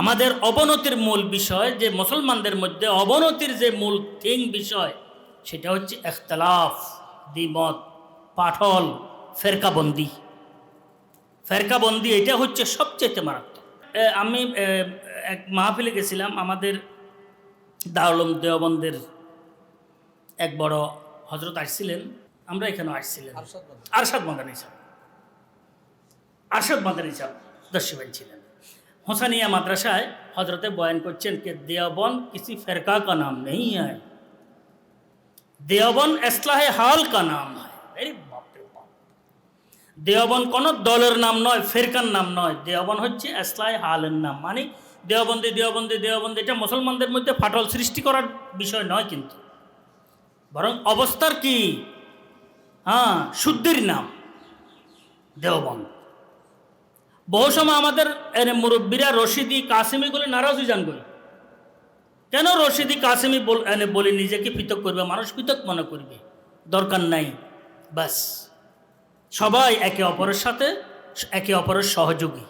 আমাদের অবনতির মূল বিষয় যে মুসলমানদের মধ্যে অবনতির যে মূল থিং বিষয় সেটা হচ্ছে এখতলাফ দ্বিমত পাঠল ফেরকাবন্দি। ফেরকাবন্দি এটা হচ্ছে সবচেয়ে মারাত্মক। আমি এক মাহফিলে গেছিলাম আমাদের দারুলম দেওবন্দের এক বড় হজরত আসছিলেন। আমরা এখানেও আসছিলেন আরশাদ মাদানী সাহেব আরশাদ মাদানী সাহেব দস্যুবাই ছিলেন। হোসানিয়া মাদ্রাসায় হজরতে বয়ান করছেন কে দেওবন কিছু ফেরকা কা নাম নেই হয় দেওবন এসলাহে হাল কা নাম দেওয়বন দেওবন কোনো দলের নাম নয়, ফেরকার নাম নয়। দেওবন হচ্ছে এসলাহে হালের নাম। মানে দেওয়বন্দি দেওয়বন্দি দেওয়বন্দি এটা মুসলমানদের মধ্যে ফাটল সৃষ্টি করার বিষয় নয় কিন্তু। বরং অবস্থার কি? হ্যাঁ শুদ্ধির নাম, দেওবন্দ। বহু সময় আমাদের মুরব্বীরা রশিদি কাসিমি বলে নারাজ হয়ে যান করি কেন রশিদি কাসিমি এনে বলে নিজেকে পৃথক করবে, মানুষ পৃথক মনে করবে? দরকার নাই। বাস সবাই একে অপরের সাথে, একে অপরের সহযোগী।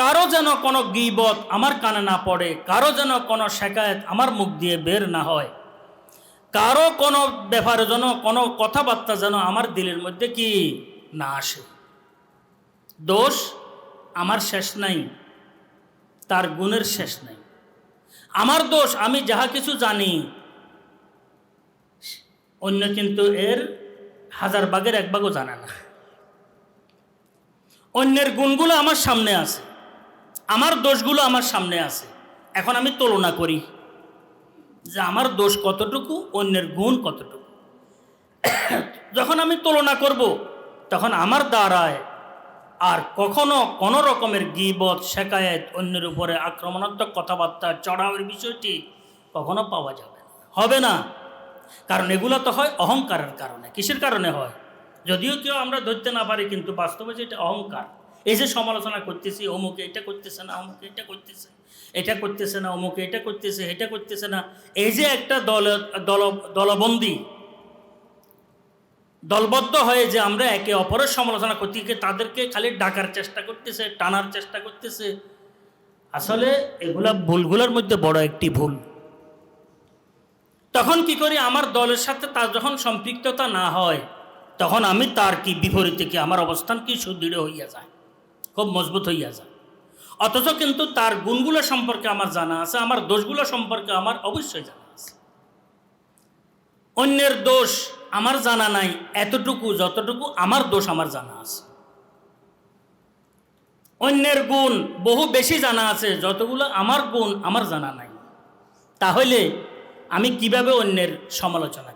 কারও যেন কোনো গিবত আমার কানে না পড়ে, কারও যেন কোনো শেখায়ত আমার মুখ দিয়ে বের না হয়, কারও কোনো ব্যাপারে যেন কোনো কথাবার্তা যেন আমার দিলের মধ্যে কি না আসে। দোষ আমার শেষ নাই, তার গুণের শেষ নাই। আমার দোষ, আমি যাহা কিছু জানি, অন্য কিন্তু এর হাজার ভাগের এক ভাগও জানে না। অন্যের গুণগুলো আমার সামনে আছে, আমার দোষগুলো আমার সামনে আছে। এখন আমি তুলনা করি যে আমার দোষ কতটুকু, অন্যের গুণ কতটুকু। যখন আমি তুলনা করব, তখন আমার দ্বারায় আর কখনো কোনো রকমের গিবত শেখায়ত অন্যের উপরে আক্রমণাত্মক কথাবার্তা, চড়াওয়ের বিষয়টি কখনো পাওয়া যাবে হবে না। কারণ এগুলো তো হয় অহংকারের কারণে। কিসের কারণে হয়? যদিও কেউ আমরা ধরতে না পারি, কিন্তু বাস্তবে যে এটা অহংকার। এই যে সমালোচনা করতেছি, অমুকে এটা করতেছে না, অমুকে এটা করতেছে এটা করতেছে না, অমুকে এটা করতেছে এটা করতেছে না, এই যে একটা দল দল, দলবন্দি দলবদ্ধ হয়ে যে আমরা একে অপরের সমালোচনা করতে গিয়ে তাদেরকে খালি ডাকার চেষ্টা করতেছে, টানার চেষ্টা করতেছে। আসলে এগুলা ভুলগুলোর মধ্যে বড় একটি ভুল। তখন কি করি, আমার দলের সাথে তার যখন সম্পৃক্ততা না হয়, তখন আমি তার কি বিপরীতে কি আমার অবস্থান কি সুদৃঢ় হইয়া যায়, খুব মজবুত হইয়া যায়। অথচ কিন্তু তার গুণগুলো সম্পর্কে আমার জানা আছে, আমার দোষগুলো সম্পর্কে আমার অবশ্যই জানা। অন্যের দোষ আমার জানা নাই, এতটুকু, যতটুকু আমার দোষ আমার জানা আছে। অন্যের গুণ বহু বেশি জানা আছে, যতগুলো আমার গুণ আমার জানা নাই। তাহলে আমি কীভাবে অন্যের সমালোচনা